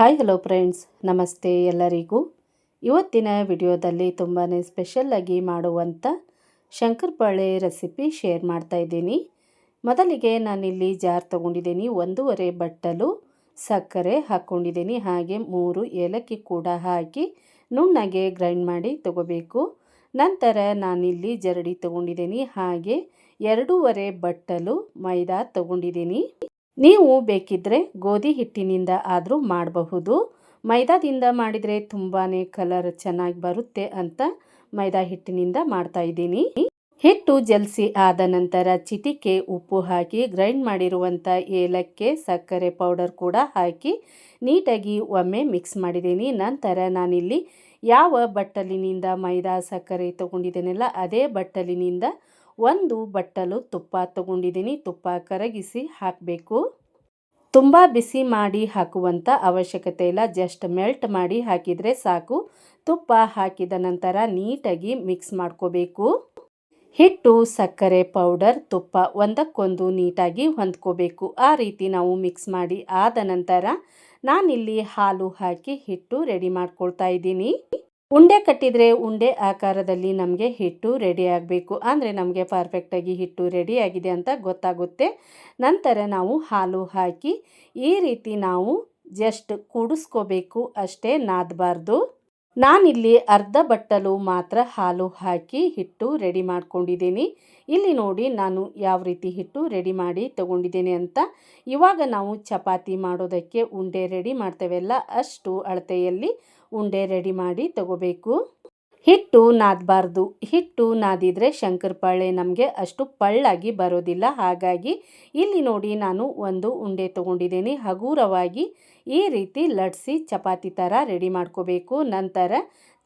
Hi hello friends ನಮಸ್ತೆ ಎಲ್ಲರಿಗೂ. ಇವತ್ತಿನ ವಿಡಿಯೋದಲ್ಲಿ ತುಂಬಾ ಸ್ಪೆಷಲ್ಲಾಗಿ ಮಾಡುವಂಥ ಶಂಕರಪಾಳೆ ರೆಸಿಪಿ ಶೇರ್ ಮಾಡ್ತಾ ಇದ್ದೀನಿ. ಮೊದಲಿಗೆ ನಾನಿಲ್ಲಿ ಜಾರ್ ತೊಗೊಂಡಿದ್ದೀನಿ, ಒಂದೂವರೆ ಬಟ್ಟಲು ಸಕ್ಕರೆ ಹಾಕ್ಕೊಂಡಿದ್ದೀನಿ ಹಾಗೆ ಮೂರು ಏಲಕ್ಕಿ ಕೂಡ ಹಾಕಿ ನುಣ್ಣಗೆ ಗ್ರೈಂಡ್ ಮಾಡಿ ತಗೋಬೇಕು. ನಂತರ ನಾನಿಲ್ಲಿ ಜರಡಿ ತೊಗೊಂಡಿದ್ದೀನಿ. ಹಾಗೆ ಎರಡೂವರೆ ಬಟ್ಟಲು ಮೈದಾ ತೊಗೊಂಡಿದ್ದೀನಿ. ನೀವು ಬೇಕಿದ್ದರೆ ಗೋಧಿ ಹಿಟ್ಟಿನಿಂದ ಆದರೂ ಮಾಡಬಹುದು. ಮೈದಾದಿಂದ ಮಾಡಿದರೆ ತುಂಬಾ ಕಲರ್ ಚೆನ್ನಾಗಿ ಬರುತ್ತೆ ಅಂತ ಮೈದಾ ಹಿಟ್ಟಿನಿಂದ ಮಾಡ್ತಾ ಇದ್ದೀನಿ. ಹಿಟ್ಟು ಜಲ್ಸಿ ಆದ ನಂತರ ಚಿಟಿಕೆ, ಉಪ್ಪು ಹಾಕಿ ಗ್ರೈಂಡ್ ಮಾಡಿರುವಂಥ ಏಲಕ್ಕೆ ಸಕ್ಕರೆ ಪೌಡರ್ ಕೂಡ ಹಾಕಿ ನೀಟಾಗಿ ಒಮ್ಮೆ ಮಿಕ್ಸ್ ಮಾಡಿದ್ದೀನಿ. ನಂತರ ನಾನಿಲ್ಲಿ ಯಾವ ಬಟ್ಟಲಿನಿಂದ ಮೈದಾ ಸಕ್ಕರೆ ತೊಗೊಂಡಿದ್ದೇನಲ್ಲ ಅದೇ ಬಟ್ಟಲಿನಿಂದ ಒಂದು ಬಟ್ಟಲು ತುಪ್ಪ ತಗೊಂಡಿದ್ದೀನಿ, ತುಪ್ಪ ಕರಗಿಸಿ ಹಾಕಬೇಕು. ತುಂಬ ಬಿಸಿ ಮಾಡಿ ಹಾಕುವಂಥ ಅವಶ್ಯಕತೆ ಇಲ್ಲ. ಜಸ್ಟ್ ಮೆಲ್ಟ್ ಮಾಡಿ ಹಾಕಿದರೆ ಸಾಕು. ತುಪ್ಪ ಹಾಕಿದ ನಂತರ ನೀಟಾಗಿ ಮಿಕ್ಸ್ ಮಾಡ್ಕೋಬೇಕು. ಹಿಟ್ಟು, ಸಕ್ಕರೆ ಪೌಡರ್, ತುಪ್ಪ ಒಂದಕ್ಕೊಂದು ನೀಟಾಗಿ ಹೊಂದ್ಕೋಬೇಕು. ಆ ರೀತಿ ನಾವು ಮಿಕ್ಸ್ ಮಾಡಿ ಆದ ನಂತರ ನಾನಿಲ್ಲಿ ಹಾಲು ಹಾಕಿ ಹಿಟ್ಟು ರೆಡಿ ಮಾಡ್ಕೊಳ್ತಾ ಇದ್ದೀನಿ. ಉಂಡೆ ಕಟ್ಟಿದರೆ ಉಂಡೆ ಆಕಾರದಲ್ಲಿ ನಮಗೆ ಹಿಟ್ಟು ರೆಡಿ ಆಗಬೇಕು. ಅಂದರೆ ನಮಗೆ ಪರ್ಫೆಕ್ಟಾಗಿ ಹಿಟ್ಟು ರೆಡಿ ಆಗಿದೆ ಅಂತ ಗೊತ್ತಾಗುತ್ತೆ. ನಂತರ ನಾವು ಹಾಲು ಹಾಕಿ ಈ ರೀತಿ ನಾವು ಜಸ್ಟ್ ಕೂಡಿಸ್ಕೋಬೇಕು ಅಷ್ಟೇ ನಾದಬಾರ್ದು. ನಾನಿಲ್ಲಿ ಅರ್ಧ ಬಟ್ಟಲು ಮಾತ್ರ ಹಾಲು ಹಾಕಿ ಹಿಟ್ಟು ರೆಡಿ ಮಾಡ್ಕೊಂಡಿದ್ದೀನಿ. ಇಲ್ಲಿ ನೋಡಿ ನಾನು ಯಾವ ರೀತಿ ಹಿಟ್ಟು ರೆಡಿ ಮಾಡಿ ತಗೊಂಡಿದ್ದೀನಿ ಅಂತ. ಇವಾಗ ನಾವು ಚಪಾತಿ ಮಾಡೋದಕ್ಕೆ ಉಂಡೆ ರೆಡಿ ಮಾಡ್ತೇವೆಲ್ಲ, ಅಷ್ಟು ಅಳತೆಯಲ್ಲಿ ಉಂಡೆ ರೆಡಿ ಮಾಡಿ ತಗೋಬೇಕು. ಹಿಟ್ಟು ನಾದಬಾರ್ದು. ಹಿಟ್ಟು ನಾದಿದರೆ ಶಂಕರಪಾಳೆ ನಮಗೆ ಅಷ್ಟು ಪಳ್ಳಾಗಿ ಬರೋದಿಲ್ಲ. ಹಾಗಾಗಿ ಇಲ್ಲಿ ನೋಡಿ ನಾನು ಒಂದು ಉಂಡೆ ತೊಗೊಂಡಿದ್ದೀನಿ. ಹಗುರವಾಗಿ ಈ ರೀತಿ ಲಟ್ಸಿ ಚಪಾತಿ ಥರ ರೆಡಿ ಮಾಡ್ಕೋಬೇಕು. ನಂತರ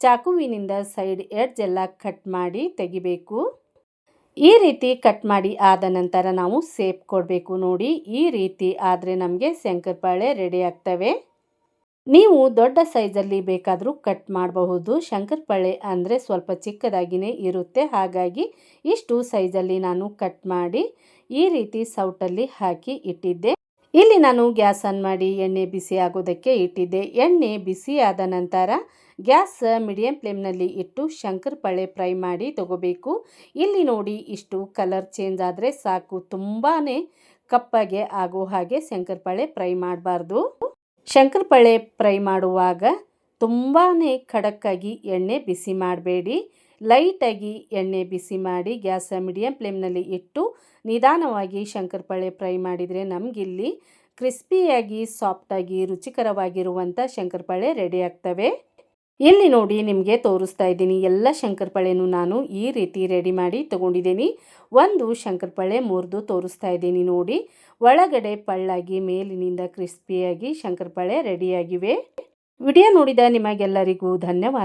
ಚಾಕುವಿನಿಂದ ಸೈಡ್ ಎಡ್ಜ್ ಎಲ್ಲ ಕಟ್ ಮಾಡಿ ತೆಗಿಬೇಕು. ಈ ರೀತಿ ಕಟ್ ಮಾಡಿ ಆದ ನಂತರ ನಾವು ಸೇಪ್ ಕೊಡಬೇಕು ನೋಡಿ. ಈ ರೀತಿ ಆದರೆ ನಮಗೆ ಶಂಕರಪಾಳೆ ರೆಡಿ ಆಗ್ತವೆ. ನೀವು ದೊಡ್ಡ ಸೈಜಲ್ಲಿ ಬೇಕಾದರೂ ಕಟ್ ಮಾಡಬಹುದು. ಶಂಕರಪಳೆ ಅಂದರೆ ಸ್ವಲ್ಪ ಚಿಕ್ಕದಾಗಿಯೇ ಇರುತ್ತೆ. ಹಾಗಾಗಿ ಇಷ್ಟು ಸೈಜಲ್ಲಿ ನಾನು ಕಟ್ ಮಾಡಿ ಈ ರೀತಿ ಸೌಟಲ್ಲಿ ಹಾಕಿ ಇಟ್ಟಿದ್ದೆ. ಇಲ್ಲಿ ನಾನು ಗ್ಯಾಸ್ ಆನ್ ಮಾಡಿ ಎಣ್ಣೆ ಬಿಸಿ ಆಗೋದಕ್ಕೆ ಇಟ್ಟಿದ್ದೆ. ಎಣ್ಣೆ ಬಿಸಿ ಆದ ನಂತರ ಗ್ಯಾಸ್ ಮೀಡಿಯಂ ಫ್ಲೇಮ್ನಲ್ಲಿ ಇಟ್ಟು ಶಂಕರಪಳೆ ಫ್ರೈ ಮಾಡಿ ತಗೋಬೇಕು. ಇಲ್ಲಿ ನೋಡಿ ಇಷ್ಟು ಕಲರ್ ಚೇಂಜ್ ಆದರೆ ಸಾಕು. ತುಂಬಾ ಕಪ್ಪಗೆ ಆಗೋ ಹಾಗೆ ಶಂಕರಪಾಳೆ ಫ್ರೈ ಮಾಡಬಾರ್ದು. ಶಂಕರಪಾಳೆ ಫ್ರೈ ಮಾಡುವಾಗ ತುಂಬಾ ಖಡಕ್ಕಾಗಿ ಎಣ್ಣೆ ಬಿಸಿ ಮಾಡಬೇಡಿ. ಲೈಟಾಗಿ ಎಣ್ಣೆ ಬಿಸಿ ಮಾಡಿ ಗ್ಯಾಸ್ ಮೀಡಿಯಂ ಫ್ಲೇಮ್ನಲ್ಲಿ ಇಟ್ಟು ನಿಧಾನವಾಗಿ ಶಂಕರಪಳೆ ಫ್ರೈ ಮಾಡಿದರೆ ನಮಗಿಲ್ಲಿ ಕ್ರಿಸ್ಪಿಯಾಗಿ, ಸಾಫ್ಟಾಗಿ, ರುಚಿಕರವಾಗಿರುವಂಥ ಶಂಕರಪಳೆ ರೆಡಿ ಆಗ್ತವೆ. ಇಲ್ಲಿ ನೋಡಿ ನಿಮಗೆ ತೋರಿಸ್ತಾ ಇದ್ದೀನಿ. ಎಲ್ಲ ಶಂಕರಪಾಳೆನೂ ನಾನು ಈ ರೀತಿ ರೆಡಿ ಮಾಡಿ ತಗೊಂಡಿದ್ದೀನಿ. ಒಂದು ಶಂಕರಪಳೆ ಮುರಿದು ತೋರಿಸ್ತಾ ಇದ್ದೀನಿ ನೋಡಿ. ಒಳಗಡೆ ಪಳ್ಳಾಗಿ, ಮೇಲಿನಿಂದ ಕ್ರಿಸ್ಪಿಯಾಗಿ ಶಂಕರಪಾಳೆ ರೆಡಿಯಾಗಿವೆ ವಿಡಿಯೋ ನೋಡಿದ ನಿಮಗೆಲ್ಲರಿಗೂ ಧನ್ಯವಾದ.